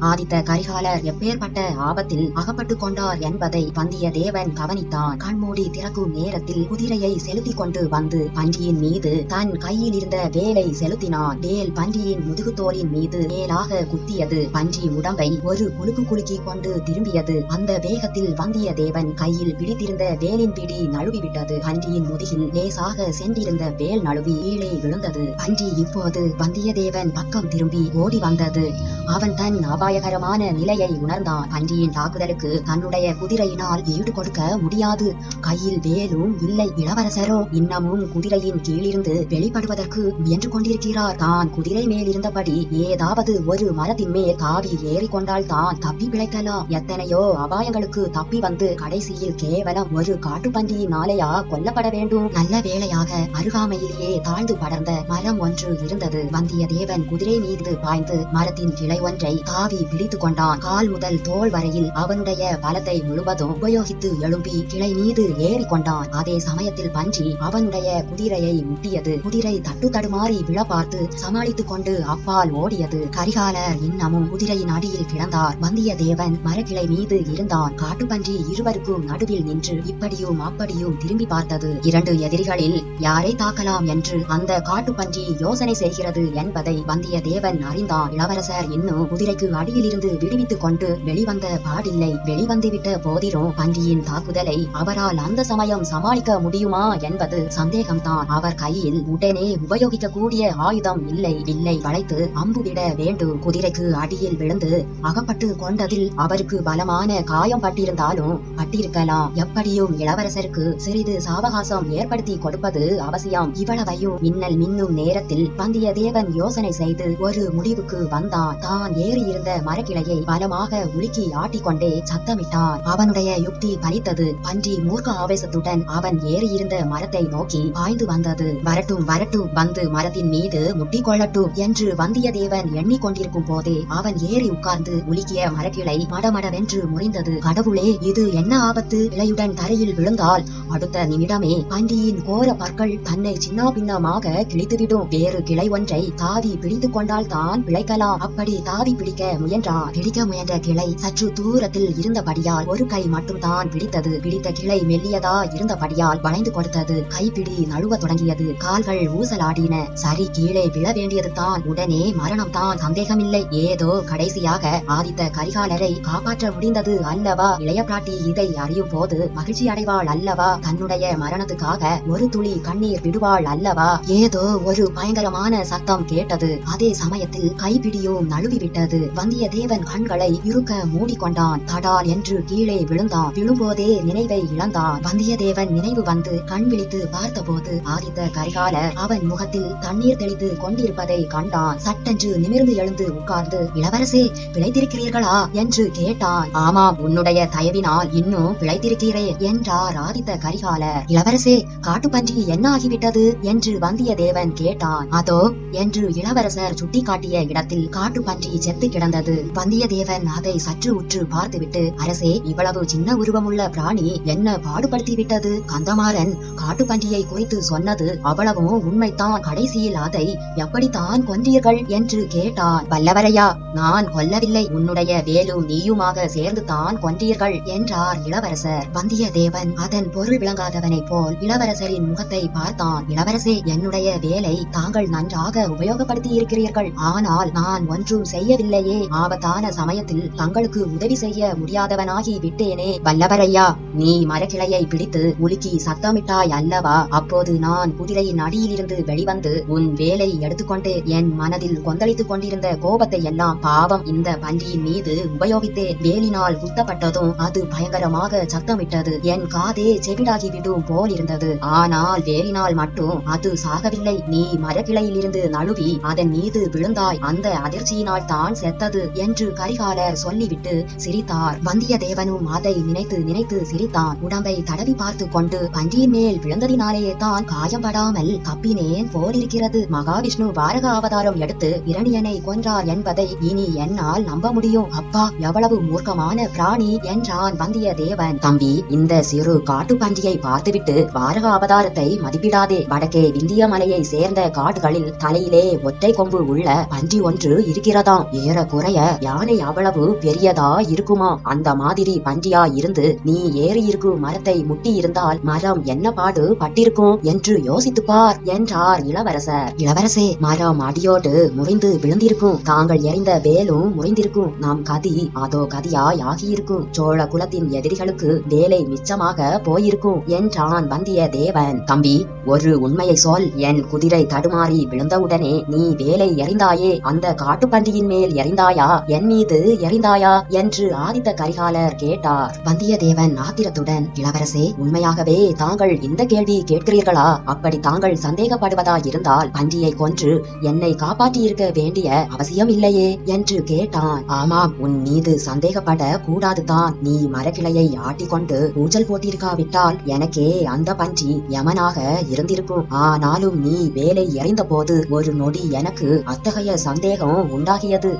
ஆதித்த கரிகாலர் எப்பேற்பட்ட ஆபத்தில் அகப்பட்டு கொண்டார் என்பதை வந்தியத்தேவன் கவனித்தான். கண்மூடி திறக்கும் நேரத்தில் குதிரையை செலுத்திக் கொண்டு வந்து பன்றியின் மீது தன் கையில் இருந்த வேலை செலுத்தினான். வேல் பன்றியின் முதுகுத்தோலின் மீது மேலாக குத்தியது. பன்றி உடம்பை ஒரு குலுக்கு குலுக்கி கொண்டு திரும்பியது. அந்த வேகத்தில் வந்தியத்தேவன் கையில் பிடித்திருந்த வேலின் பிடி நழுவிவிட்டது. பன்றியின் முதுகில் லேசாக சென்றிருந்த வேல் நழுவி கீழே விழுந்தது. பன்றி இப்போது வந்தியத்தேவன் பக்கம் திரும்பி ஓடி வந்தது. அவன் தன் அபாயகரமான நிலையை உணர்ந்தான் பன்றியின் தாக்குதலுக்கு தன்னுடைய குதிரையினால் ஈடு கொடுக்க முடியாது. கையில் வேலும் இல்லை இளவரசரோ. இன்னமும் குதிரையின் கீழிருந்து வெளிப்படுவதற்கு முயன்று கொண்டிருக்கிறார். தான் குதிரை மேல் இருந்தபடி ஏதாவது ஒரு மரத்தின் மேல் தாவி ஏறி கொண்டால் தான் தப்பி பிழைக்கலாம். எத்தனையோ அபாயங்களுக்கு தப்பி வந்து கடைசியில் கேவலம் ஒரு காட்டுப்பன்றியினாலேயா கொல்லப்பட வேண்டும். நல்ல வேளையாக அருகாமையிலேயே தாழ்ந்து படர்ந்த மரம் ஒன்று இருந்தது. வந்தியத்தேவன் குதிரை மீது பாய்ந்து மரத்தின் கிளை ஒன்றை தாவி பிடித்துக் கொண்டான் கால் முதல் தோல் வரையில் அவனுடைய பலத்தை முழுவதும் உபயோகித்து எழும்பி கிளை மீது ஏறி கொண்டான் அதே சமயத்தில் பன்றி அவனுடைய குதிரையை முட்டியது. குதிரை தட்டு தடுமாறி விழ பார்த்து சமாளித்துக் கொண்டு அப்பால் ஓடியது. கரிகாலர் இன்னமும் குதிரையின் அடியில் கிடந்தார். வந்தியத்தேவன் மரக்கிளை மீது இருந்தான். காட்டுப்பன்றி இருவருக்கும் நடுவில் நின்று இப்படியும் அப்படியும் திரும்பி பார்த்தது. இரண்டு எதிரிகளில் யாரை தாக்கலாம் என்று அந்த காட்டுப்பன்றி யோசனை செய்கிறது என்பதை வந்தியத்தேவன் அறிந்தான். இளவரசர் இன்னும் குதிரைக்கு அடியிலிருந்து விடுவித்துக் கொண்டு வெளிவந்த பாடில்லை. வெளிவந்துவிட்ட போதிலும் பன்றியின் தாக்குதலை அவரால் அந்த சமயம் சமாளிக்க முடியுமா என்பது சந்தேகம்தான். அவர் கையில் உடனே உபயோகிக்கக்கூடிய ஆயுதம் இல்லை. வில்லை வளைத்து அம்பு விட வேண்டும். குதிரைக்கு அடியில் விழுந்து அகப்பட்டு கொண்டதில் அவருக்கு பலமான காயம் பட்டிருந்தாலும் பட்டிருக்கலாம். எப்படியும் இளவரசருக்கு சிறிது சாவகாசம் ஏற்படுத்தி கொடுப்பது அவசியம். இவ்வளவையும் மின்னல் மின்னும் நேரத்தில் வந்தியத்தேவன் யோசனை செய்து ஒரு முடிவுக்கு வந்தான். தான் ஏறி இருந்த மரக்கிளையை பலமாக உலுக்கி ஆட்டிக்கொண்டே சத்தமிட்டான். அவனுடைய யுக்தி பலித்தது. பன்றி மூர்க்க ஆவேசத்துடன் அவன் ஏறி இருந்த மரத்தை நோக்கி பாய்ந்து வந்தது. வரட்டும் வரட்டும் வந்து மரத்தின் மீது முட்டி கொள்ளட்டும் என்று வந்தியத்தேவன் எண்ணிக்கொண்டிருக்கும் போதே அவன் ஏறி உட்கார்ந்து உலுக்கிய மரக்கிளை மடமடவென்று முறிந்தது. கடவுளே இது என்ன ஆபத்து? இலையுடன் தரையில் விழுந்தால் அடுத்த நிமிடமே பன்றியின் கோர பற்கள் தன்னை சின்ன பின்னமாக கிழித்துவிடும். வேறு கிளை ஒன்றை தாவி பிடித்துக் கொண்டால் தான் பிழைக்கலாம். அப்படி தாவி பிடிக்க முயன்றான் பிடிக்க முயன்ற கிளை சற்று தூரத்தில் இருந்தபடியால் ஒரு கை மட்டும்தான் பிடித்தது பிடித்த கிளை மெல்லியதா இருந்தபடியால் வளைந்து கொடுத்தது. கைப்பிடி நழுவ தொடங்கியது. கால்கள் ஊசலாடின. சரி கீழே விழ வேண்டியது தான் உடனே மரணம் தான் சந்தேகமில்லை. ஏதோ கடைசியாக ஆதித்த கரிகாலரை காப்பாற்ற முடிந்தது அல்லவா? இளைய பிராட்டி இதை அறியும் போது மகிழ்ச்சி அடைவாள் அல்லவா? தன்னுடைய மரணத்துக்காக ஒரு துளி கண்ணீர் விடுவாள் அல்லவா? ஏதோ ஒரு பயங்கரமான சத்தம் கேட்டது. அதே சமயத்தில் கைப்பிடியும் நழுவிவிட்டது. வந்தியத்தேவன் கண்களை இறுக்க மூடிக்கொண்டான். தடால் என்று கீழே விழுந்தான். விழும்போதே நினைவை இழந்தான். வந்தியத்தேவன் நினைவு வந்து கண் விழித்து பார்த்தபோது ஆதித்த கரிகாலர் அவன் முகத்தில் தண்ணீர் தெளித்து கொண்டிருப்பதை கண்டான். சட்டென்று நிமிர்ந்து எழுந்து உட்கார்ந்து இளவரசே பிழைத்திருக்கிறீர்களா? என்று கேட்டான். ஆமாம் உன்னுடைய தயவினால் இன்னும் பிழைத்திருக்கிறேன் என்றார் ஆதித்த கரிகாலர் இளவரசே காட்டுப்பன்றி என்ன ஆகிவிட்டது என்று வந்தியத்தேவன் கேட்டான். அதோ என்று இளவரசர் சுட்டிக்காட்டிய இடத்தில் காட்டுப்பன்றி செத்து கிடந்தது. வந்தியத்தேவன் அதை சற்று உற்று பார்த்துவிட்டு அரசே இவ்வளவு சின்ன உருவமுள்ள பிராணி என்ன பாடுபடுத்தி விட்டது கந்தமாறன் காட்டுப்பன்றியை குறித்து சொன்னது அவ்வளவும் உண்மைத்தான் கடைசியில் அதை எப்படித்தான் கொன்றீர்கள்? என்று கேட்டான். வல்லவரையா நான் கொல்லவில்லை. உன்னுடைய வேலும் நீயுமாக சேர்ந்து தான் கொன்றீர்கள் என்றார் இளவரசர். வந்தியத்தேவன் அதன் பொருள் விளங்காதவனைப் போல் இளவரசரின் முகத்தை பார்த்தான். இளவரசே என்னுடைய வேலை தாங்கள் நன்றாக உபயோகப்படுத்தி இருக்கிறீர்கள் ஆனால் நான் ஒன்றும் செய்யவில்லையே. ஆபத்தான சமயத்தில் தங்களுக்கு உதவி செய்ய முடியாதவனாகி விட்டேனே. வல்லவரையா நீ மரக்கிளையை பிடித்து உலுக்கி சத்தமிட்டாய் அல்லவா? அப்போது நான் குதிரையின் அடியிலிருந்து வெளிவந்து உன் வேலை எடுத்துக்கொண்டு என் மனதில் கொந்தளித்துக் கொண்டிருந்த கோபத்தை எல்லாம் பாவம் இந்த பன்றியின் மீது உபயோகித்தேன் வேலினால் குத்தப்பட்டதும் அது பயங்கரமாக சத்தமிட்டது. என் காதே செவிடாகிவிடும் போல் இருந்தது ஆனால் வேலினால் மட்டும் அது சாகவில்லை. நீ மரக்கிளையிலிருந்து நழுவி அதன் மீது விழுந்தாய். அந்த அதிர்ச்சியினால் தான் செத்தது. என்று கரிகாலர் சொல்லிவிட்டு சிரித்தார். வந்தியத்தேவனும் அதை நினைத்து நினைத்து சிரித்தான். உடம்பை தடவி பார்த்து கொண்டு பன்றியின் மேல் விழுந்ததினாலேயே தான் காயம்படாமல் தப்பினேன் போலிருக்கிறது. மகாவிஷ்ணு பாரக அவதாரம் எடுத்து இரணியனை கொன்றார் என்பதை இனி என்னால் நம்ப முடியும். அப்பா எவ்வளவு மூர்க்கமான பிராணி என்றான் வந்தியத்தேவன். தம்பி இந்த சிறு காட்டு பன்றியை பார்த்துவிட்டு பாரக அவதாரத்தை மதிப்பிடாதே. வடக்கே விந்திய மலையை சேர்ந்த காடுகளில் தலையிலே ஒற்றை கொம்பு உள்ள பன்றி ஒன்று இருக்கிறதாம். ஏறக்குறைய அடைய யானை அவ்வளவு பெரியதா இருக்குமா? அந்த மாதிரி பன்றியா இருந்து நீ ஏறி இருக்கும் மரத்தை முட்டி இருந்தால் மரம் என்ன பாடு பட்டிருக்கும் என்று யோசித்து பார் என்றார் இளவரசர். இளவரசே மரம் அடியோடு முறிந்து விழுந்திருக்கும். தாங்கள் எறிந்த வேலும் முறிந்திருக்கும். நாம் கதி அதோ கதியாய் ஆகியிருக்கும். சோழ குலத்தின் எதிரிகளுக்கு வேலை மிச்சமாக போயிருக்கும் என்றான் வந்திய தேவன். தம்பி ஒரு உண்மையை சொல். என் குதிரை தடுமாறி விழுந்தவுடனே நீ வேலை எறிந்தாயே. அந்த காட்டுப்பன்றியின் மேல் எறிந்தாயா? என் மீது எறிந்தாயா என்று ஆதித்த கரிகாலர் கேட்டார். வந்தியத்தேவன் ஆத்திரத்துடன் இளவரசே உண்மையாகவே தாங்கள் இந்த கேள்வி கேட்கிறீர்களா? அப்படி தாங்கள் சந்தேகப்படுவதா இருந்தால் பன்றியை கொன்று என்னை காப்பாற்றியிருக்க வேண்டிய அவசியம் இல்லையே என்று கேட்டான். ஆமாம் உன் மீது சந்தேகப்பட கூடாதுதான் நீ மரக்கிளையை ஆட்டிக்கொண்டு ஊஞ்சல் போட்டிருக்காவிட்டால் எனக்கே அந்த பன்றி யமனாக இருந்திருக்கும். ஆனாலும் நீ வேலை எறிந்த போது ஒரு நொடி எனக்கு அத்தகைய சந்தேகம் உண்டாகியது.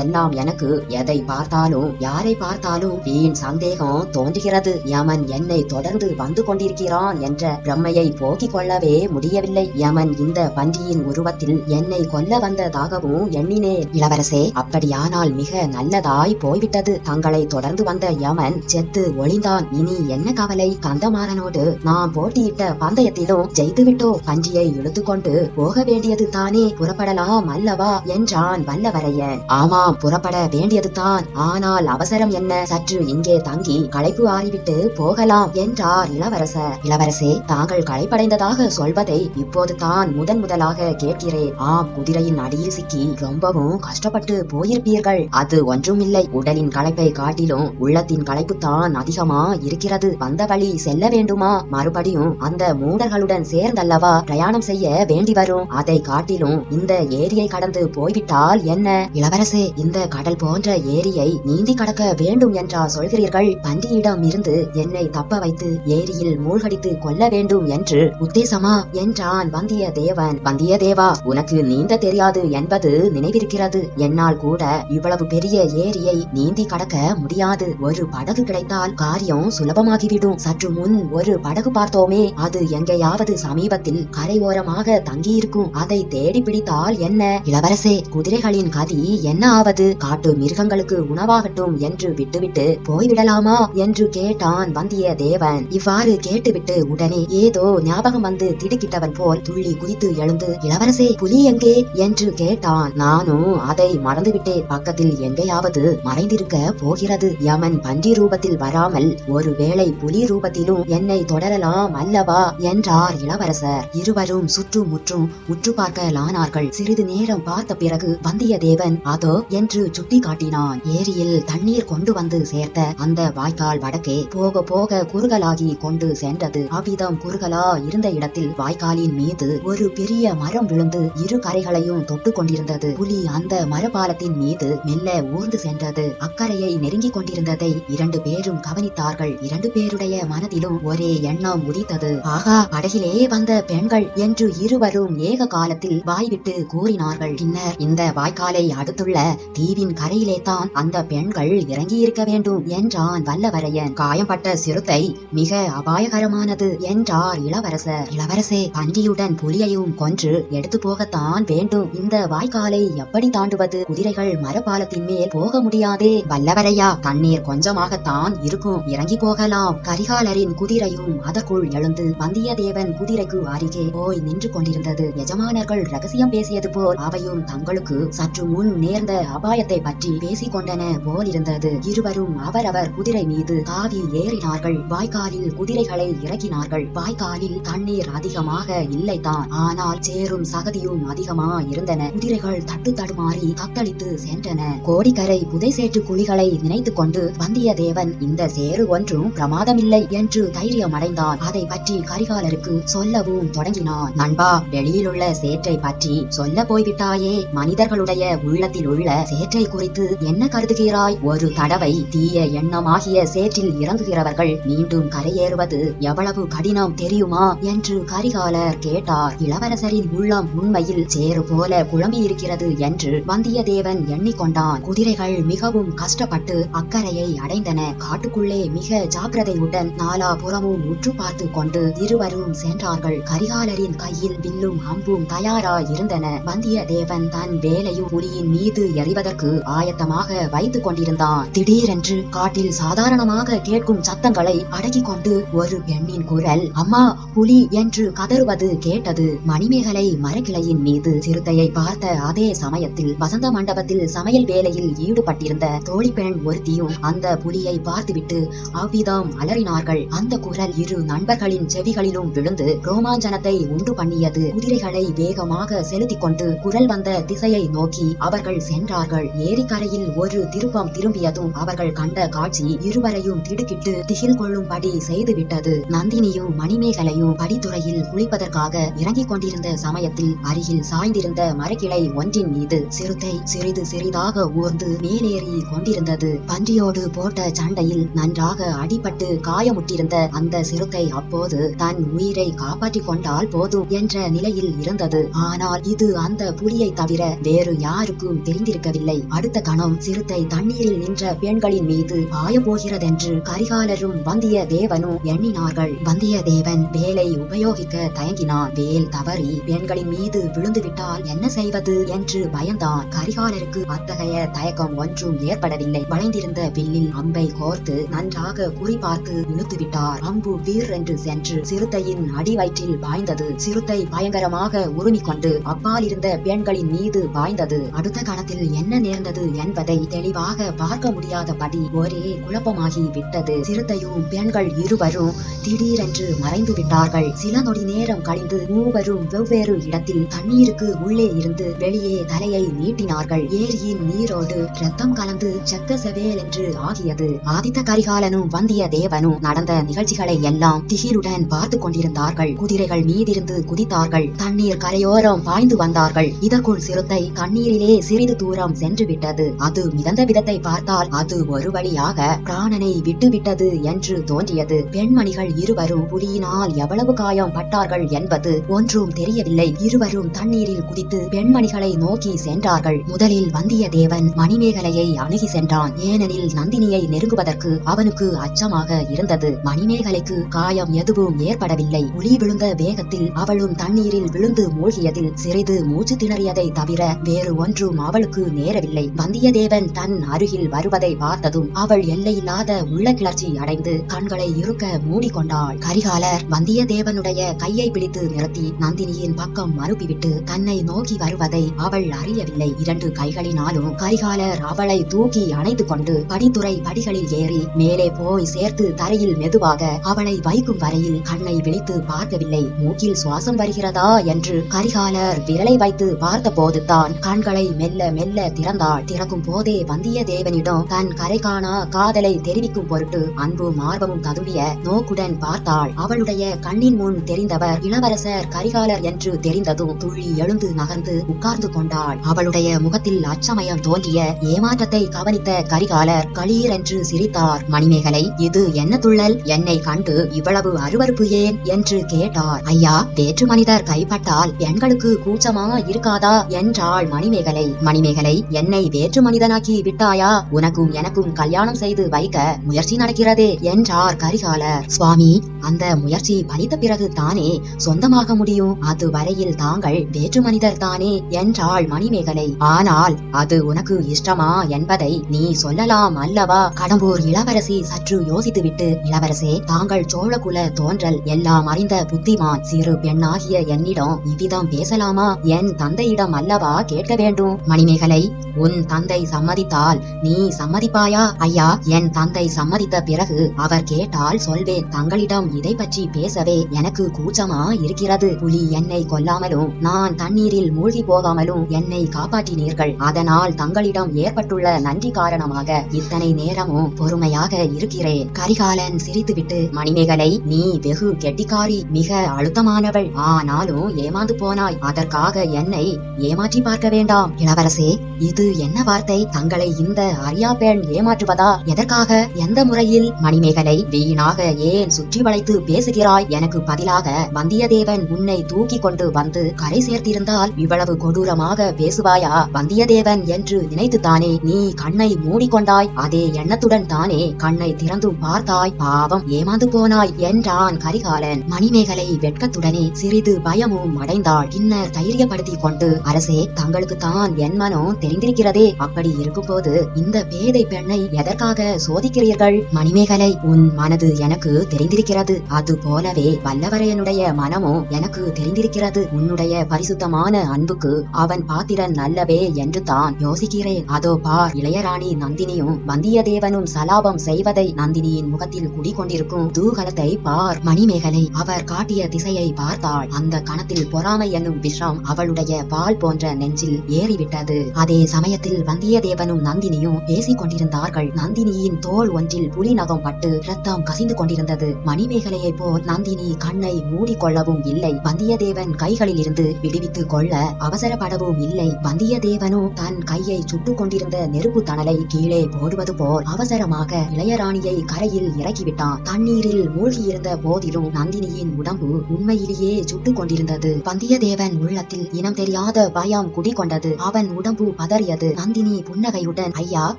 இப்போதெல்லாம் எனக்கு எதை பார்த்தாலும் யாரை பார்த்தாலும் வீண் சந்தேகம் தோன்றுகிறது. யமன் என்னை தொடர்ந்து வந்து கொண்டிருக்கிறான் என்ற பிரம்மையை போக்கிக் கொள்ளவே முடியவில்லை. யமன் இந்த பன்றியின் உருவத்தில் என்னை கொல்ல வந்ததாகவும் எண்ணினேன். இளவரசே அப்படியானால் மிக நல்லதாய் போய்விட்டது. தங்களை தொடர்ந்து வந்த யமன் செத்து ஒளிந்தான். இனி என்ன கவலை? கந்தமாறனோடு நாம் போட்டியிட்ட பந்தயத்திலும் ஜெயித்துவிட்டோ? பன்றியை இழுத்துக்கொண்டு போக வேண்டியது தானே? புறப்படலாம் அல்லவா? என்றான் வல்லவரையன். நாம் புறப்பட வேண்டியதுதான். ஆனால் அவசரம் என்ன? சற்று இங்கே தங்கி களைப்பு ஆறிவிட்டு போகலாம் என்றார் இளவரசர். இளவரசே தாங்கள் களைப்படைந்ததாக சொல்வதை இப்போது தான் முதன் முதலாக கேட்கிறேன். ஆம் குதிரையின் அடியில் சிக்கி ரொம்பவும் கஷ்டப்பட்டு போயிருப்பீர்கள். அது ஒன்றுமில்லை. உடலின் களைப்பை காட்டிலும் உள்ளத்தின் களைப்பு தான் அதிகமா இருக்கிறது. வந்த வழி செல்ல வேண்டுமா? மறுபடியும் அந்த மூடர்களுடன் சேர்ந்தல்லவா பிரயாணம் செய்ய வேண்டி வரும்? அதை காட்டிலும் இந்த ஏரியை கடந்து போய்விட்டால் என்ன? இளவரசே இந்த கடல் போன்ற ஏரியை நீந்தி கடக்க வேண்டும் என்றா சொல்கிறீர்கள்? பன்றியிடம் இருந்து என்னை தப்ப வைத்து ஏரியில் மூழ்கடித்து கொள்ள வேண்டும் என்று உத்தேசமா? என்றான் வந்தியத்தேவன் வந்தியத்தேவா உனக்கு நீந்த தெரியாது என்பது நினைவிருக்கிறது. என்னால் கூட இவ்வளவு பெரிய ஏரியை நீந்தி கடக்க முடியாது. ஒரு படகு கிடைத்தால் காரியம் சுலபமாகிவிடும். சற்று முன் ஒரு படகு பார்த்தோமே. அது எங்கேயாவது சமீபத்தில் கரையோரமாக தங்கியிருக்கும். அதை தேடி பிடித்தால் என்ன? இளவரசே குதிரைகளின் கதி என்ன ஏதாவது காட்டு மிருகங்களுக்கு உணவாகட்டும் என்று விட்டுவிட்டு போய்விடலாமா என்று கேட்டான் வந்திய தேவன். இவ்வாறு கேட்டுவிட்டு உடனே ஏதோ ஞாபகம் வந்து திடுக்கிட்டவன் போல் துள்ளி குதித்து எழுந்து இளவரசே புலி எங்கே? என்று கேட்டான். நானும் அதை மறந்துவிட்டேன் பக்கத்தில் எங்கேயாவது மறைந்திருக்க போகிறது. யமன் பன்றி ரூபத்தில் வராமல் ஒருவேளை புலி ரூபத்திலும் என்னை தொடரலாம் அல்லவா? என்றார் இளவரசர். இருவரும் சுற்றும் முற்றும் உற்று பார்க்கலானார்கள். சிறிது நேரம் பார்த்த பிறகு வந்தியத்தேவன் அதோ என்று சுட்டி காட்டினான் ஏரியில் தண்ணீர் கொண்டு வந்து சேர்த்த அந்த வாய்க்கால் வடக்கே போக போக குறுகலாகி கொண்டு சென்றது. அவ்விதம் குறுகலா இருந்த இடத்தில் வாய்க்காலின் மீது ஒரு பெரிய மரம் விழுந்து இரு கரைகளையும் தொட்டு கொண்டிருந்தது. புலி அந்த மரபாலத்தின் மீது மெல்ல ஊர்ந்து சென்றது. அக்கறையை நெருங்கிக் கொண்டிருந்ததை இரண்டு பேரும் கவனித்தார்கள். இரண்டு பேருடைய மனதிலும் ஒரே எண்ணம் உதித்தது. ஆகா படகிலே வந்த பெண்கள் என்று இருவரும் ஏக காலத்தில் வாய்விட்டு கூறினார்கள். பின்னர் இந்த வாய்க்காலை அடுத்துள்ள தீவின் கரையிலே தான் அந்த பெண்கள் இறங்கி இருக்க வேண்டும் என்றான் வல்லவரையன். காயம்பட்ட சிறுத்தை மிக அபாயகரமானது என்றார் இளவரசர். இளவரசே பன்றியுடன் புலியையும் கொன்று எடுத்து போகத்தான் வேண்டும். இந்த வாய்க்காலை எப்படி தாண்டுவது? குதிரைகள் மரபாலத்தின் மேல் போக முடியாதே. வல்லவரையா தண்ணீர் கொஞ்சமாகத்தான் இருக்கும். இறங்கி போகலாம். கரிகாலரின் குதிரையும் அதற்குள் எழுந்து வந்தியத்தேவன் குதிரைக்கு அருகே போய் நின்று கொண்டிருந்தது. எஜமானர்கள் ரகசியம் பேசியது போல் அவையும் தங்களுக்கு சற்று முன் நேர்ந்த அபாயத்தை பற்றி பேசிக் கொண்டன போலிருந்தது. இருவரும் அவரவர் குதிரை மீது தாவி ஏறினார்கள். வாய்க்காலில் குதிரைகளை இறக்கினார்கள். வாய்க்காலில் தண்ணீர் அதிகமாக இல்லைதான் ஆனால் சேரும் சகதியும் அதிகமா இருந்தன. குதிரைகள் தட்டு தடுமாறி தத்தளித்து சென்றன. கோடிக்கரை புதை சேற்று குழிகளை நினைத்துக் கொண்டு வந்தியத்தேவன் இந்த சேறு ஒன்றும் பிரமாதமில்லை என்று தைரியம் அடைந்தான் அதை பற்றி கரிகாலருக்கு சொல்லவும் தொடங்கினான். நண்பா வெளியிலுள்ள சேற்றை பற்றி சொல்ல போய்விட்டாயே. மனிதர்களுடைய உள்ளத்தில் உள்ள சேற்றை குறித்து என்ன கருதுகிறாய்? ஒரு தடவை தீய எண்ணமாகிய சேற்றில் இறங்குகிறவர்கள் மீண்டும் கரையேறுவது எவ்வளவு கடினம் தெரியுமா? என்று கரிகாலர் கேட்டார். இளவரசரின் உள்ளம் உண்மையில் சேறு போல குழம்பியிருக்கிறது என்று வந்தியத்தேவன் எண்ணிக்கொண்டான். குதிரைகள் மிகவும் கஷ்டப்பட்டு அக்கறையை அடைந்தன. காட்டுக்குள்ளே மிக ஜாக்கிரதையுடன் நாலா புறமும் உற்று பார்த்து கொண்டு இருவரும் சென்றார்கள். கரிகாலரின் கையில் வில்லும் அம்பும் தயாராய் இருந்தன வந்தியத்தேவன் தன் வேலையும் புலியின் மீது எறி அழிவதற்கு ஆயத்தமாக வைத்துக் கொண்டிருந்தான். திடீரென்று காட்டில் சாதாரணமாக கேட்கும் சத்தங்களை அடக்கிக் கொண்டு ஒரு பெண்ணின் குரல் அம்மா புலி என்று கதறுவது கேட்டது. மணிமேகலை மரக்கிளையின் மீது சிறுத்தையை பார்த்த அதே சமயத்தில் வசந்த மண்டபத்தில் சமையல் வேலையில் ஈடுபட்டிருந்த தோழி பெண் ஒருத்தியும் அந்த புலியை பார்த்துவிட்டு அவ்விதம் அலறினார்கள். அந்த குரல் இரு நண்பர்களின் செவிகளிலும் விழுந்து ரோமாஞ்சனத்தை உண்டு பண்ணியது. குதிரைகளை வேகமாக செலுத்திக் கொண்டு குரல் வந்த திசையை நோக்கி அவர்கள் சென்றார்கள் ஏரிக்கரையில் ஒரு திருப்பம் திரும்பியதும் அவர்கள் கண்ட காட்சி இருவரையும் திடுக்கிட்டு திகில் கொள்ளும்படி செய்துவிட்டது. நந்தினியும் மணிமேகலையும் படித்துறையில் குளிப்பதற்காக இறங்கிக் கொண்டிருந்த சமயத்தில் அருகில் சாய்ந்திருந்த மரக்கிளை ஒன்றின் மீது சிறுத்தை சிறிது சிறிதாக ஊர்ந்து மேலேறி கொண்டிருந்தது. பன்றியோடு போட்ட சண்டையில் நன்றாக அடிபட்டு காயமுட்டிருந்த அந்த சிறுத்தை அப்போது தன் உயிரை காப்பாற்றிக் கொண்டால் போதும் என்ற நிலையில் இருந்தது. ஆனால் இது அந்த புலியை தவிர வேறு யாருக்கும் இருக்கவில்லை அடுத்த கணம் சிறுத்தை தண்ணீரில் நின்ற பெண்களின் மீது ஆயப்போகிறதென்று கரிகாலரும் வந்திய தேவனும் எண்ணினார்கள். வந்திய தேவன் வேலை உபயோகிக்க தயங்கினான். வேல் தவறி பெண்களின் மீது விழுந்து விட்டால் என்ன செய்வது என்று பயந்தான். கரிகாலருக்கு அத்தகைய தயக்கம் ஒன்றும் ஏற்படவில்லை. வளைந்திருந்த வில்லில் அம்பை கோர்த்து நன்றாக குறிபார்த்து இழுத்து விட்டார் அம்பு வீர் என்று சென்று சிறுத்தையின் அடி வயிற்றில் பாய்ந்தது. சிறுத்தை பயங்கரமாக உருமிக் கொண்டு அப்பால் இருந்த பெண்களின் மீது பாய்ந்தது. அடுத்த கணத்தில் என்ன நேர்ந்தது என்பதை தெளிவாக பார்க்க முடியாதபடி ஒரே குழப்பமாகி விட்டது. சிறுத்தையும் பெண்கள் இருவரும் திடீரென்று மறைந்து விட்டார்கள். சில நொடி நேரம் கழிந்து மூவரும் வெவ்வேறு இடத்தில் தண்ணீருக்கு உள்ளே இருந்து வெளியே தலையை நீட்டினார்கள். ஏரியின் நீரோடு ரத்தம் கலந்து செக்க செவேல் என்று ஆகியது. ஆதித்த கரிகாலனும் வந்திய தேவனும் நடந்த நிகழ்ச்சிகளை எல்லாம் திகிலுடன் பார்த்து கொண்டிருந்தார்கள். குதிரைகள் மீதிருந்து குதித்தார்கள். தண்ணீர் கரையோரம் பாய்ந்து வந்தார்கள். இதற்குள் சிறுத்தை தண்ணீரிலே சிறிது தூரம் சென்று விட்டது அது மிதந்த விதத்தை பார்த்தால் அது ஒரு வழியாக பிராணனை விட்டுவிட்டது என்று தோன்றியது. பெண்மணிகள் இருவரும் புலியினால் எவ்வளவு காயம் பட்டார்கள் என்பது ஒன்றும் தெரியவில்லை. இருவரும் தண்ணீரில் குதித்து பெண்மணிகளை நோக்கி சென்றார்கள். முதலில் வந்தியத்தேவன் மணிமேகலையை அணுகி சென்றான். ஏனெனில் நந்தினியை நெருங்குவதற்கு அவனுக்கு அச்சமாக இருந்தது. மணிமேகலைக்கு காயம் எதுவும் ஏற்படவில்லை. புலி விழுந்த வேகத்தில் அவளும் தண்ணீரில் விழுந்து மூழ்கியதில் சிறிது மூச்சு திணறியதை தவிர வேறு ஒன்றும் அவளுக்கு நேரவில்லை. வந்தியத்தேவன் தன் அருகில் வருவதை பார்த்ததும் அவள் எல்லையில்லாத உள்ள கிளர்ச்சி அடைந்து கண்களை இருக்க மூடிக்கொண்டாள். கரிகாலர் வந்தியத்தேவனுடைய கையை பிடித்து நிறுத்தி நந்தினியின் பக்கம் மறுப்பிவிட்டு தன்னை நோக்கி வருவதை அவள் அறியவில்லை. இரண்டு கைகளினாலும் கரிகாலர் அவளை தூக்கி அணைத்துக் கொண்டு படித்துறை படிகளில் ஏறி மேலே போய் சேர்த்து தரையில் மெதுவாக அவளை வைக்கும் வரையில் கண்ணை விழித்து பார்க்கவில்லை. மூக்கில் சுவாசம் வருகிறதா என்று கரிகாலர் விரலை வைத்து பார்த்த போதுதான் கண்களை மெல்ல மெல்ல திறந்தாள். திறக்கும் போதே வந்தியத்தேவனிடம் தன் கரை காணா காதலை தெரிவிக்கும் பொருட்டு அன்பும் ஆர்வமும் ததும்பிய நோக்குடன் பார்த்தாள். அவளுடைய கண்ணின் முன் தெரிந்தவர் இளவரசர் கரிகாலர் என்று தெரிந்ததும் துள்ளி எழுந்து நகர்ந்து உட்கார்ந்து கொண்டாள். அவளுடைய முகத்தில் அச்சமயம் தோன்றிய ஏமாற்றத்தை கவனித்த கரிகாலர் களீர் என்று சிரித்தார். மணிமேகலை இது என்ன துள்ளல்? என்னை கண்டு இவ்வளவு அருவருப்பு ஏன் என்று கேட்டார். ஐயா வேற்று மனிதர் கைப்பட்டால் பெண்களுக்கு கூச்சமா இருக்காதா என்றாள் மணிமேகலை. மணிமேகலை என்னை வேற்று மனிதனாக்கி விட்டாயா? உனக்கும் எனக்கும் கல்யாணம் செய்து வைக்க முயற்சி நடக்கிறதே என்றார் கரிகாலர். சுவாமி அந்த முயற்சி பலித்த பிறகு தானே சொந்தமாக முடியும்? அது வரையில் தாங்கள் வேற்று மனிதர் தானே என்றாள் மணிமேகலை. ஆனால் அது உனக்கு இஷ்டமா என்பதை நீ சொல்லலாம் அல்லவா? கடம்பூர் இளவரசி சற்று யோசித்துவிட்டு இளவரசே தாங்கள் சோழகுல தோன்றல் எல்லாம் அறிந்த புத்திமான் சிறு பெண்ணாகிய என்னிடம் இவ்விதம் பேசலாமா? என் தந்தையிடம் அல்லவா கேட்க வேண்டும்? மணிமேகலை உன் தந்தை சம்மதித்தால் நீ சம்மதிப்பாயா? ஐயா என் தந்தை சம்மதித்த பிறகு அவர் கேட்டால் சொல்வேன். தங்களிடம் இதை பற்றி பேசவே எனக்கு கூச்சமா இருக்கிறது. புலி என்னை கொல்லாமலும் நான் தண்ணீரில் மூழ்கி போகாமலும் என்னை காப்பாற்றினீர்கள். அதனால் தங்களிடம் ஏற்பட்டுள்ள நன்றி காரணமாக இத்தனை நேரமும் பொறுமையாக இருக்கிறேன். கரிகாலன் சிரித்துவிட்டு மணிமேகலை நீ வெகு கெட்டிக்காரி மிக அழுத்தமானவள். ஆனாலும் ஏமாந்து போனாய். அதற்காக என்னை ஏமாற்றி பார்க்க வேண்டாம். இளவரசே இது என்ன வார்த்தை? தங்களை இந்த அரியா பெண் ஏமாற்றுவதா? எதற்காக? எந்த முறையில்? மணிமேகலை வீணாக ஏன் சுற்றி வளைத்து பேசுகிறாய்? எனக்கு பதிலாக வந்தியத்தேவன் உன்னை தூக்கி கொண்டு வந்து கரை சேர்த்திருந்தால் இவ்வளவு கொடூரமாக பேசுவாயா? வந்தியத்தேவன் என்று நினைத்துத்தானே நீ கண்ணை மூடிக்கொண்டாய்? அதே எண்ணத்துடன் தானே கண்ணை திறந்து பார்த்தாய்? பாவம் ஏமாந்து போனாய் என்றான் கரிகாலன். மணிமேகலை வெட்கத்துடனே சிறிது பயமும் அடைந்தாள். பின்னர் தைரியப்படுத்திக் கொண்டு அரசே தங்களுக்கு தான் என் மனம் தெரிந்திருக்கிறதே. அப்படி இருக்கும்போது இந்த பேதை பெண்ணை எதற்காக சோதிக்கிறீர்கள்? மணிமேகலை உன் மனது எனக்கு தெரிந்திருக்கிறது. அது போலவே வல்லவரையனுடைய மனமும் எனக்கு தெரிந்திருக்கிறது. உன்னுடைய பரிசுத்தமான அன்புக்கு அவன் பாத்திரன் நல்லவே என்று தான் யோசிக்கிறேன். அதோ பார் இளையராணி நந்தினியும் வந்தியத்தேவனும் சலாபம் செய்வதை நந்தினியின் முகத்தில் குடிக்கொண்டிருக்கும் தூகலத்தை பார். மணிமேகலை அவர் காட்டிய திசையை பார்த்தாள். அந்த கணத்தில் பொறாமை என்னும் விஷம் அவளுடைய பால் போன்ற நெஞ்சில் ஏறிவிட்டது. அதே சமயத்தில் வந்தியத்தேவனும் நந்தினியும் பேசிக் கொண்டிருந்தார்கள் நந்தினியின் தோல் ஒன்றில் புலி நகம் பட்டு ரத்தம் கசிந்து கொண்டிருந்தது. மணிமேகலையைப் போல் நந்தினி கண்ணை மூடிக்கொள்ளவும் இல்லை. வந்தியத்தேவன் கைகளில் இருந்து விடுவித்துக் கொள்ள அவசரப்படவும் இல்லை. வந்தியத்தேவனோ தன் கையை சுட்டுக் கொண்டிருந்த நெருப்பு தணலை கீழே போடுவது போல் அவசரமாக இளையராணியை கரையில் இறக்கிவிட்டான். தண்ணீரில் மூழ்கியிருந்த போதிலும் நந்தினியின் உடம்பு உண்மையிலேயே சுட்டுக் கொண்டிருந்தது. வந்தியத்தேவன் உள்ளத்தில் இனம் தெரியாத பயம் குடிகொண்டது. அவன் உடம்பு பதறியது. நந்தினி புன்னகையுடன் ஐயா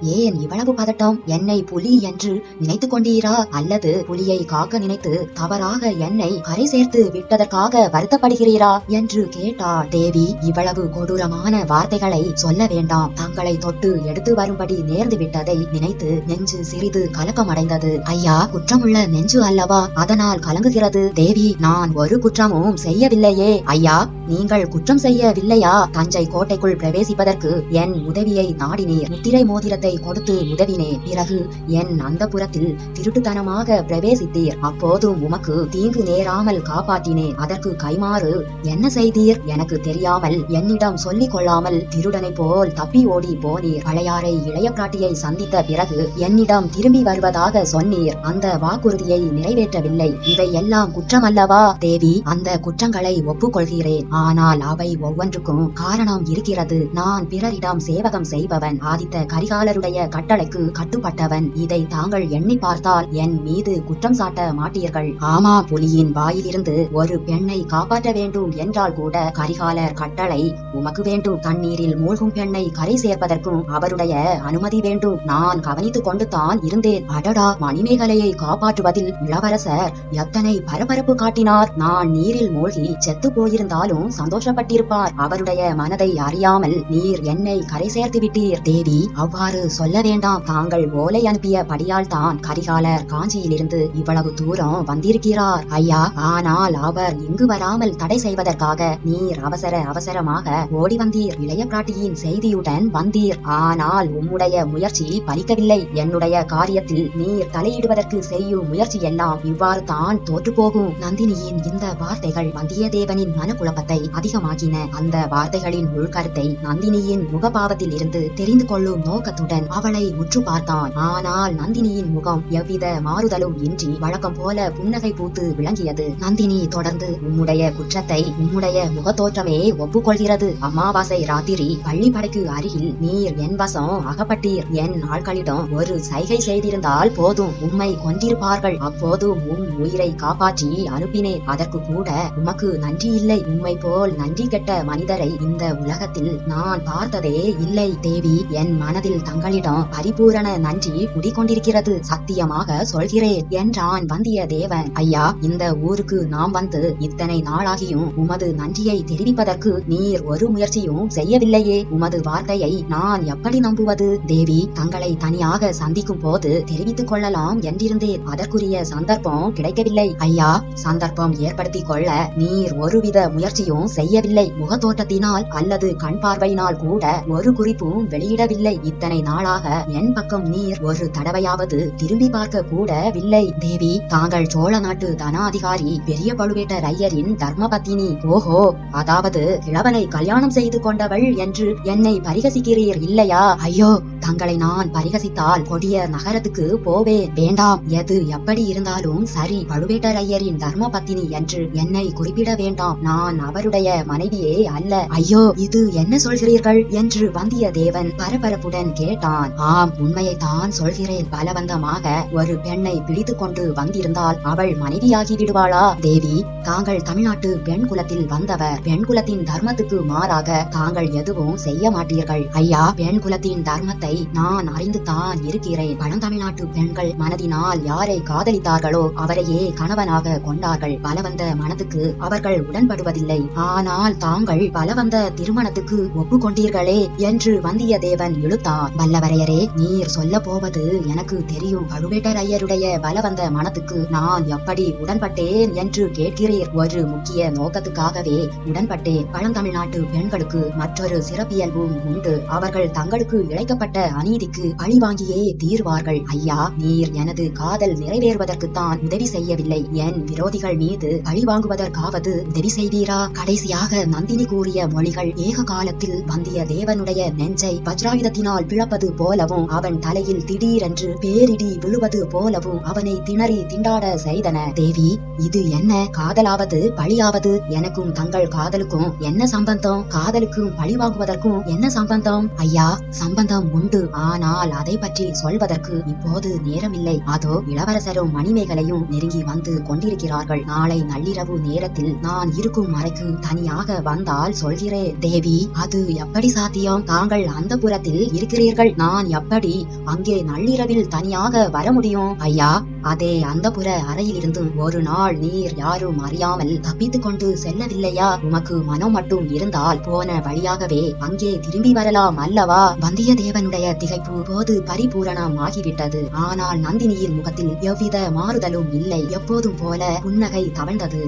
ஏன் இவ்வளவு பதட்டம்? என்னை புலி என்று நினைத்துக் கொண்டீரா? அல்லது புலியை காக்க நினைத்து தவறாக என்னை கரை சேர்த்து விட்டதற்காக வருத்தப்படுகிறீரா? என்று கேட்டாள் தேவி. இவ்வளவு கொடூரமான வார்த்தைகளை சொல்ல வேண்டாம். தங்களை தொட்டு எடுத்து வரும்படி நேர்ந்து விட்டதை நினைத்து நெஞ்சு சிறிது கலக்கமடைந்தது. ஐயா குற்றமுள்ள நெஞ்சு அல்லவா? அதனால் கலங்குகிறது. தேவி நான் ஒரு குற்றமும் செய்யவில்லையே. ஐயா நீங்கள் குற்றம் செய்யவில்லையா? தஞ்சை கோட்டைக்குள் பிரவேசிப்பதற்கு என் உதவியை நாடினீர் முத்திரை மோதிரத்தை கொடுத்து உதவினேன் பிறகு என் அந்தபுரத்தில் திருட்டுத்தனமாக பிரவேசித்தீர். அப்போதும் உமக்கு தீங்கு நேராமல் காப்பாற்றினேன் அதற்கு கைமாறு என்ன செய்தீர்? எனக்கு தெரியாமல் என்னிடம் சொல்லிக் கொள்ளாமல் திருடனை போல் தப்பி ஓடி போனீர். பழையாறை இளைய பிராட்டியை சந்தித்த பிறகு என்னிடம் திரும்பி வருவதாக சொன்னீர். அந்த வாக்குறுதியை நிறைவேற்றவில்லை. இவை எல்லாம் குற்றமல்லவா? தேவி அந்த குற்றங்களை ஒப்புக்கொள்கிறேன். ஆனால் அவை ஒவ்வொன்றுக்கும் காரணம் இருக்கிறது. நான் பிறரிடம் சேவகம் செய்பவன் ஆதித்த கரிகாலருடைய கட்டளைக்கு கட்டுப்பட்டவன். இதை தாங்கள் எண்ணி பார்த்தால் என் மீது குற்றம் சாட்ட மாட்டீர்கள். ஆமா புலியின் வாயிலிருந்து ஒரு பெண்ணை காப்பாற்ற வேண்டும் என்றால் கூட கரிகாலர் கட்டளை உமக்கு வேண்டும். தண்ணீரில் மூழ்கும் பெண்ணை கரை சேர்ப்பதற்கும் அவருடைய அனுமதி வேண்டும். நான் கவனித்துக் கொண்டு தான் இருந்தேன். அடடா மணிமேகலையை காப்பாற்றுவதில் இளவரசர் எத்தனை பரபரப்பு காட்டினார். நான் நீரில் மூழ்கி செத்து போயிருந்தாலும் சந்தோஷப்பட்டிருப்பார். அவருடைய மனதை அறியாமல் நீர் என்னை என்னை கரை சேர்த்து விட்டீர் தேவி. அவ்வாறு சொல்ல வேண்டாம். தாங்கள் ஓலை அனுப்பிய படியால் தான் கரிகாலர் காஞ்சியிலிருந்து இவ்வளவு தூரம் வந்திருக்கிறார். ஐயா ஆனால் அவர் இங்கு வராமல் தடை செய்வதற்காக நீர் அவசர அவசரமாக ஓடி வந்தீர். இளைய பிராட்டியின் செய்தியுடன் வந்தீர். ஆனால் உம்முடைய முயற்சி பலிக்கவில்லை. என்னுடைய காரியத்தில் நீர் தலையிடுவதற்கு செய்யும் முயற்சி எல்லாம் இவ்வாறு தான் தோற்று போகும். நந்தினியின் இந்த வார்த்தைகள் வந்தியத்தேவனின் மனக்குழப்பத்தை அதிகமாக்கின. அந்த வார்த்தைகளின் உள்கருத்தை நந்தினியின் முகபாவத்தில் இருந்து தெரிந்து கொள்ளும் நோக்கத்துடன் அவளை உற்று பார்த்தான். ஆனால் நந்தினியின் முகம் எவ்வித மாறுதலும் இன்றி வழக்கம் போல புன்னகை பூத்து விளங்கியது. நந்தினி தொடர்ந்து உம்முடைய குற்றத்தை உம்முடைய முகத்தோற்றமே ஒப்புக்கொள்கிறது. அமாவாசை ராத்திரி பள்ளிப்படைக்கு அருகில் நீர் என் வசம் அகப்பட்டீர். என் ஆட்களிடம் ஒரு சைகை செய்திருந்தால் போதும். உம்மை கொண்டிருப்பார்கள் அப்போதும் உம் உயிரை காப்பாற்றி அனுப்பினேன். அதற்கு கூட உமக்கு நன்றி இல்லை உம்மை போல் நன்றி கெட்ட மனிதரை இந்த உலகத்தில் நான் பார்த்த பார்த்ததே இல்லை தேவி. என் மனதில் தங்களிடம் பரிபூரண நன்றி குடிக்கொண்டிருக்கிறது சத்தியமாக சொல்கிறேன் என்றான் வந்தியத்தேவன் ஐயா இந்த ஊருக்கு நாம் வந்து இத்தனை நாளாகியும் உமது நன்றியை தெரிவிப்பதற்கு நீர் ஒரு முயற்சியும் செய்யவில்லையே. உமது வார்த்தையை நான் எப்படி நம்புவது? தேவி தங்களை தனியாக சந்திக்கும் போது தெரிவித்துக் கொள்ளலாம் என்றிருந்தேன். அதற்குரிய சந்தர்ப்பம் கிடைக்கவில்லை. ஐயா சந்தர்ப்பம் ஏற்படுத்திக் கொள்ள நீர் ஒருவித முயற்சியும் செய்யவில்லை. முகத்தோட்டத்தினால் அல்லது கண் பார்வையினால் கூட ஒரு குறிப்பும் வெளியிடவில்லை. இத்தனை நாளாக என் பக்கம் நீர் ஒரு தடவையாவது திரும்பி பார்க்க கூடவில்லை தேவி தாங்கள் சோழ நாட்டு தனாதிகாரி பெரிய பழுவேட்டர் ஐயரின் தர்மபத்தினி. ஓஹோ அதாவது கிழவனை கல்யாணம் செய்து கொண்டவள் என்று என்னை பரிகசிக்கிறீர் இல்லையா? ஐயோ தங்களை நான் பரிகசித்தால் கொடிய நகரத்துக்கு போவேன். வேண்டாம் எது எப்படி இருந்தாலும் சரி பழுவேட்டர் ஐயரின் தர்ம பத்தினி என்று என்னை குறிப்பிட வேண்டாம். நான் அவருடைய மனைவியே அல்ல. ஐயோ இது என்ன சொல்கிறீர்கள்? என்று வந்தியத்தேவன் பரபரப்புடன் கேட்டான். ஆம் உண்மையை தான் சொல்கிறேன் பலவந்தமாக. ஒரு பெண்ணை பிடித்து கொண்டு வந்திருந்தால் அவள் மனைவியாகி விடுவாளா? தேவி தாங்கள் தமிழ்நாட்டு பெண் குலத்தில் வந்தவர். பெண் குலத்தின் தர்மத்துக்கு மாறாக தாங்கள் எதுவும் செய்ய மாட்டீர்கள். ஐயா பெண் குலத்தின் தர்மத்தை நான் அறிந்து தான் இருக்கிறேன். பழந்தமிழ்நாட்டு பெண்கள் மனதினால் யாரை காதலித்தார்களோ அவரையே கணவனாக கொண்டார்கள். பலவந்த மனதுக்கு அவர்கள் உடன்படுவதில்லை. ஆனால் தாங்கள் பலவந்த திருமணத்துக்கு ஒப்புக்கொண்டீர்கள். விடுவீர்களே என்று வந்தியத்தேவன் இழுத்தான் வல்லவரையரே நீர் சொல்ல போவது எனக்கு தெரியும். பழுவேட்டரையருடைய பலவந்த மனத்துக்கு நான் எப்படி உடன்பட்டேன் என்று கேட்கிறீர். ஒரு முக்கிய நோக்கத்துக்காகவே உடன்பட்டேன். பழந்தமிழ்நாட்டு பெண்களுக்கு மற்றொரு சிறப்பியல்பும் உண்டு. அவர்கள் தங்களுக்கு இழைக்கப்பட்ட அநீதிக்கு பழி வாங்கியே தீர்வார்கள். ஐயா நீர் எனது காதல் நிறைவேறுவதற்குத்தான் உதவி செய்யவில்லை. என் விரோதிகள் மீது பழி வாங்குவதற்காவது உதவி செய்வீரா? கடைசியாக நந்தினி கூறிய மொழிகள் ஏக காலத்தில் தேவனுடைய நெஞ்சை வஜ்ராயுதத்தினால் பிளப்பது போலவும் அவன் தலையில் திடீரென்று பேரிடி விழுவது போலவும் அவனை திணறி திண்டாட செய்தன. தேவி இது என்ன? காதலாவது? பழியாவது? எனக்கும் தங்கள் காதலுக்கும் என்ன சம்பந்தம்? காதலுக்கும் பழி வாங்குவதற்கும் என்ன சம்பந்தம்? ஐயா சம்பந்தம் உண்டு. ஆனால் அதை பற்றி சொல்வதற்கு இப்போது நேரமில்லை. அதோ இளவரசரும் மணிமேகலையும் நெருங்கி வந்து கொண்டிருக்கிறார்கள். நாளை நள்ளிரவு நேரத்தில் நான் இருக்கும் அறைக்கு தனியாக வந்தால் சொல்கிறேன். தேவி அது எப்படி சாத்தியம் தாங்கள் அந்த புறத்தில் இருக்கிறீர்கள். நான் எப்படி அங்கே நள்ளிரவில் தனியாக வர முடியும்? ஐயா அதே அந்த புற அறையிலிருந்து ஒரு நாள் நீர் யாரும் அறியாமல் தப்பித்துக் கொண்டு செல்லவில்லையா? உமக்கு மனம் மட்டும் இருந்தால் போன வழியாகவே அங்கே திரும்பி வரலாம் அல்லவா? வந்தியத்தேவனுடைய திகைப்பு போது பரிபூரணம் ஆகிவிட்டது. ஆனால் நந்தினியின் முகத்தில் எவ்வித மாறுதலும் இல்லை. எப்போதும் போல புன்னகை தவழ்ந்தது.